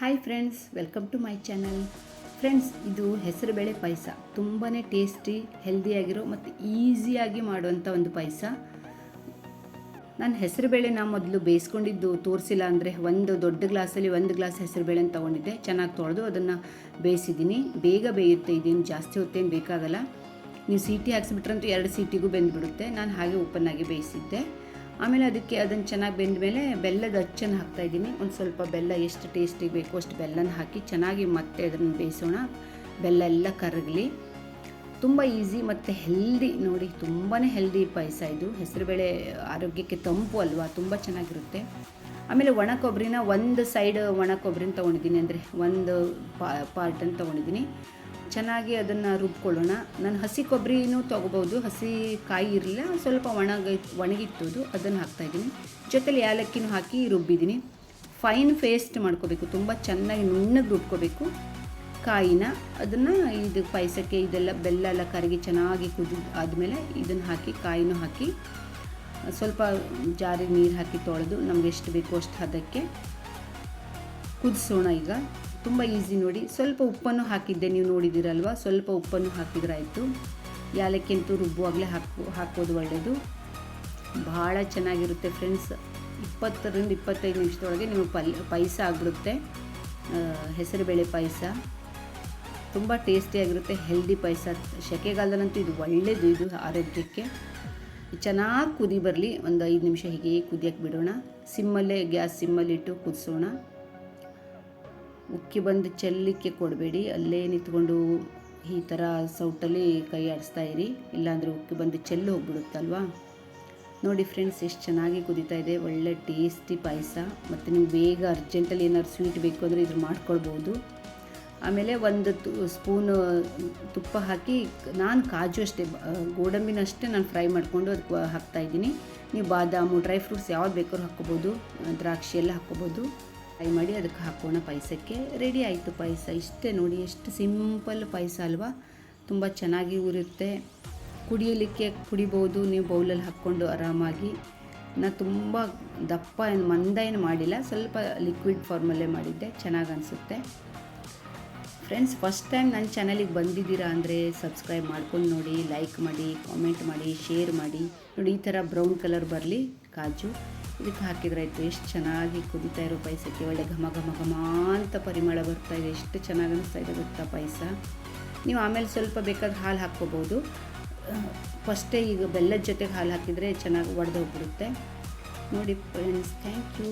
Hi friends welcome to my channel friends ಇದು ಹೆಸರುಬೇಳೆ ಪಾಯಸ. ತುಂಬಾ ಟೇಸ್ಟಿ ಹೆಲ್ದಿಯಾಗಿರೋ ಮತ್ತು ಈಸಿಯಾಗಿ ಮಾಡುವಂಥ ಒಂದು ಪಾಯಸ. ನಾನು ಹೆಸರುಬೇಳೆನ ಮೊದಲು ಬೇಯಿಸ್ಕೊಂಡಿದ್ದು ತೋರಿಸಿಲ್ಲ ಅಂದರೆ ಒಂದು ದೊಡ್ಡ ಗ್ಲಾಸಲ್ಲಿ ಒಂದು ಗ್ಲಾಸ್ ಹೆಸರುಬೇಳೆನ ತೊಗೊಂಡಿದ್ದೆ. ಚೆನ್ನಾಗಿ ತೊಳೆದು ಅದನ್ನು ಬೇಯಿಸಿದ್ದೀನಿ. ಬೇಗ ಬೇಯುತ್ತೆ, ಇದೇನು ಜಾಸ್ತಿ ಹೊತ್ತೇನು ಬೇಕಾಗಲ್ಲ. ನೀವು ಸೀಟಿ ಹಾಕ್ಸಿಬಿಟ್ರಂತೂ ಎರಡು ಸೀಟಿಗೂ ಬೆಂದುಬಿಡುತ್ತೆ. ನಾನು ಹಾಗೆ ಓಪನ್ನಾಗಿ ಬೇಯಿಸಿದ್ದೆ. ಆಮೇಲೆ ಅದಕ್ಕೆ ಅದನ್ನು ಚೆನ್ನಾಗಿ ಬೆಂದ ಮೇಲೆ ಬೆಲ್ಲದ ಅಚ್ಚನ್ನು ಹಾಕ್ತಾಯಿದ್ದೀನಿ ಒಂದು ಸ್ವಲ್ಪ ಬೆಲ್ಲ ಎಷ್ಟು ಟೇಸ್ಟಿಗೆ ಬೇಕು ಅಷ್ಟು ಬೆಲ್ಲನ ಹಾಕಿ ಚೆನ್ನಾಗಿ ಮತ್ತೆ ಅದನ್ನು ಬೇಯಿಸೋಣ. ಬೆಲ್ಲ ಎಲ್ಲ ಕರಗಲಿ. ತುಂಬ ಈಸಿ ಮತ್ತು ಹೆಲ್ದಿ ನೋಡಿ ತುಂಬಾ ಹೆಲ್ದಿ ಪಾಯಸ ಇದು. ಹೆಸರುಬೇಳೆ ಆರೋಗ್ಯಕ್ಕೆ ತಂಪು ಅಲ್ವಾ, ತುಂಬ ಚೆನ್ನಾಗಿರುತ್ತೆ. ಆಮೇಲೆ ಒಣ ಕೊಬ್ಬರಿನ ಒಂದು ಸೈಡ್ ಒಣ ಕೊಬ್ಬರಿನ ತೊಗೊಂಡಿದ್ದೀನಿ ಅಂದರೆ ಒಂದು ಪಾರ್ಟನ್ನು ತೊಗೊಂಡಿದ್ದೀನಿ. ಚೆನ್ನಾಗಿ ಅದನ್ನು ರುಬ್ಕೊಳ್ಳೋಣ. ನಾನು ಹಸಿ ಕೊಬ್ಬರಿನೂ ತೊಗೋಬೋದು ಹಸಿ ಕಾಯಿ ಇರಲಿಲ್ಲ, ಸ್ವಲ್ಪ ಒಣಗ ಒಣಗಿತ್ತದು ಅದನ್ನು ಹಾಕ್ತಾಯಿದ್ದೀನಿ ಜೊತೆಲಿ ಏಲಕ್ಕಿನೂ ಹಾಕಿ ರುಬ್ಬಿದ್ದೀನಿ. ಫೈನ್ ಪೇಸ್ಟ್ ಮಾಡ್ಕೋಬೇಕು, ತುಂಬ ಚೆನ್ನಾಗಿ ನುಣ್ಣಗೆ ರುಬ್ಕೋಬೇಕು. ಕಾಯಿನ, ಅದನ್ನು ಇದು ಪಾಯಸಕ್ಕೆ ಇದೆಲ್ಲ ಬೆಲ್ಲ ಎಲ್ಲ ಕರಗಿ ಚೆನ್ನಾಗಿ ಕುದಿ ಆದಮೇಲೆ ಇದನ್ನು ಹಾಕಿ, ಕಾಯಿನೂ ಹಾಕಿ, ಸ್ವಲ್ಪ ಜಾರಿ ನೀರು ಹಾಕಿ ತೊಳೆದು ನಮ್ಗೆ ಎಷ್ಟು ಬೇಕೋ ಅಷ್ಟು ಹದಕ್ಕೆ ಕುದಿಸೋಣ ಈಗ. ತುಂಬ ಈಸಿ ನೋಡಿ. ಸ್ವಲ್ಪ ಉಪ್ಪನ್ನು ಹಾಕಿದ್ದೆ, ನೀವು ನೋಡಿದ್ದೀರಲ್ವ? ಸ್ವಲ್ಪ ಉಪ್ಪನ್ನು ಹಾಕಿದ್ರಾಯಿತು. ಯಾಲಕ್ಕಿಂತೂ ರುಬ್ಬುವಾಗಲೇ ಹಾಕು ಹಾಕೋದು ಒಳ್ಳೆಯದು. ಭಾಳ ಚೆನ್ನಾಗಿರುತ್ತೆ ಫ್ರೆಂಡ್ಸ್. ಇಪ್ಪತ್ತರಿಂದ ಇಪ್ಪತ್ತೈದು ನಿಮಿಷದೊಳಗೆ ನಿಮಗೆ ಪಲ್, ಪಾಯಸ ಆಗಿಬಿಡುತ್ತೆ. ಹೆಸರುಬೇಳೆ ಪಾಯಸ. ತುಂಬ ಟೇಸ್ಟಿಯಾಗಿರುತ್ತೆ, ಹೆಲ್ದಿ ಪಾಯಸ. ಸೆಕೆಗಾಲದಲ್ಲಂತೂ ಇದು ಒಳ್ಳೆಯದು, ಇದು ಆರೋಗ್ಯಕ್ಕೆ. ಚೆನ್ನಾಗಿ ಕುದಿ ಬರಲಿ. ಒಂದು ಐದು ನಿಮಿಷ ಹೀಗೆ ಕುದಿಯಕ್ಕೆ ಬಿಡೋಣ. ಸಿಮ್ಮಲ್ಲೇ, ಗ್ಯಾಸ್ ಸಿಮ್ಮಲ್ಲಿಟ್ಟು ಕುದಿಸೋಣ. ಉಕ್ಕಿ ಬಂದು ಚೆಲ್ಲಿಕ್ಕೆ ಕೊಡಬೇಡಿ. ಅಲ್ಲೇ ನಿಂತ್ಕೊಂಡು ಈ ಥರ ಸೌಟಲ್ಲಿ ಕೈ ಆಡಿಸ್ತಾ ಇರಿ. ಇಲ್ಲಾಂದರೆ ಉಕ್ಕಿ ಬಂದು ಚೆಲ್ಲು ಹೋಗ್ಬಿಡುತ್ತಲ್ವಾ? ನೋಡಿ ಫ್ರೆಂಡ್ಸ್ ಎಷ್ಟು ಚೆನ್ನಾಗಿ ಕುದೀತಾ ಇದೆ. ಒಳ್ಳೆ ಟೇಸ್ಟಿ ಪಾಯಸ. ಮತ್ತು ನೀವು ಬೇಗ ಅರ್ಜೆಂಟಲ್ಲಿ ಏನಾದ್ರು ಸ್ವೀಟ್ ಬೇಕು ಅಂದರೆ ಇದ್ರ ಮಾಡ್ಕೊಳ್ಬೋದು. ಆಮೇಲೆ ಒಂದು ಸ್ಪೂನು ತುಪ್ಪ ಹಾಕಿ, ನಾನು ಕಾಜು ಅಷ್ಟೇ ಗೋಡಂಬಿನ ಅಷ್ಟೇ ನಾನು ಫ್ರೈ ಮಾಡಿಕೊಂಡು ಅದಕ್ಕೆ ಹಾಕ್ತಾಯಿದ್ದೀನಿ ನೀವು ಬಾದಾಮು ಡ್ರೈ ಫ್ರೂಟ್ಸ್ ಯಾವ್ದು ಬೇಕಾದ್ರೂ ಹಾಕ್ಕೋಬೋದು. ದ್ರಾಕ್ಷಿ ಎಲ್ಲ ಹಾಕ್ಕೋಬೋದು. ಫ್ರೈ ಮಾಡಿ ಅದಕ್ಕೆ ಹಾಕೋಣ ಪಾಯಸಕ್ಕೆ. ರೆಡಿ ಆಯಿತು ಪಾಯಸ. ಇಷ್ಟೇ ನೋಡಿ, ಎಷ್ಟು ಸಿಂಪಲ್ ಪಾಯಸ ಅಲ್ವಾ? ತುಂಬ ಚೆನ್ನಾಗಿ ಉರುತ್ತೆ ಕುಡಿಯಲಿಕ್ಕೆ ಕುಡಿಬೋದು. ನೀವು ಬೌಲಲ್ಲಿ ಹಾಕ್ಕೊಂಡು ಆರಾಮಾಗಿ. ನಾನು ತುಂಬ ದಪ್ಪ ಏನು, ಮಂದ ಏನು ಮಾಡಿಲ್ಲ. ಸ್ವಲ್ಪ ಲಿಕ್ವಿಡ್ ಫಾರ್ಮಲ್ಲೇ ಮಾಡಿದ್ದೆ. ಚೆನ್ನಾಗಿ ಅನಿಸುತ್ತೆ. ಫ್ರೆಂಡ್ಸ್ ಫಸ್ಟ್ ಟೈಮ್ ನನ್ನ ಚಾನಲಿಗೆ ಬಂದಿದ್ದೀರಾ ಅಂದರೆ ಸಬ್ಸ್ಕ್ರೈಬ್ ಮಾಡ್ಕೊಂಡು ನೋಡಿ ಲೈಕ್ ಮಾಡಿ ಕಾಮೆಂಟ್ ಮಾಡಿ ಶೇರ್ ಮಾಡಿ. ನೋಡಿ, ಈ ಥರ ಬ್ರೌನ್ ಕಲರ್ ಬರಲಿ, ಕಾಜು. ಇದಕ್ಕೆ ಹಾಕಿದ್ರಾಯ್ತು ಎಷ್ಟು ಚೆನ್ನಾಗಿ ಕುದಿತಾ ಇರೋ ಪಾಯಸಕ್ಕೆ, ಒಳ್ಳೆ ಘಮ ಘಮ ಘಮ ಅಂತ ಪರಿಮಳ ಬರ್ತಾ ಇದೆ. ಎಷ್ಟು ಚೆನ್ನಾಗಿ ಅನಿಸ್ತಾ ಇದೆ ಗೊತ್ತಾ ಪಾಯಸ? ನೀವು ಆಮೇಲೆ ಸ್ವಲ್ಪ ಬೇಕಾದ್ರೆ ಹಾಲು ಹಾಕ್ಕೋಬೋದು. ಫಸ್ಟೇ ಈಗ ಬೆಲ್ಲದ ಜೊತೆಗೆ ಹಾಲು ಹಾಕಿದರೆ ಚೆನ್ನಾಗಿ ಒಡೆದೋಗ್ಬಿಡುತ್ತೆ ನೋಡಿ ಫ್ರೆಂಡ್ಸ್ ಥ್ಯಾಂಕ್ ಯು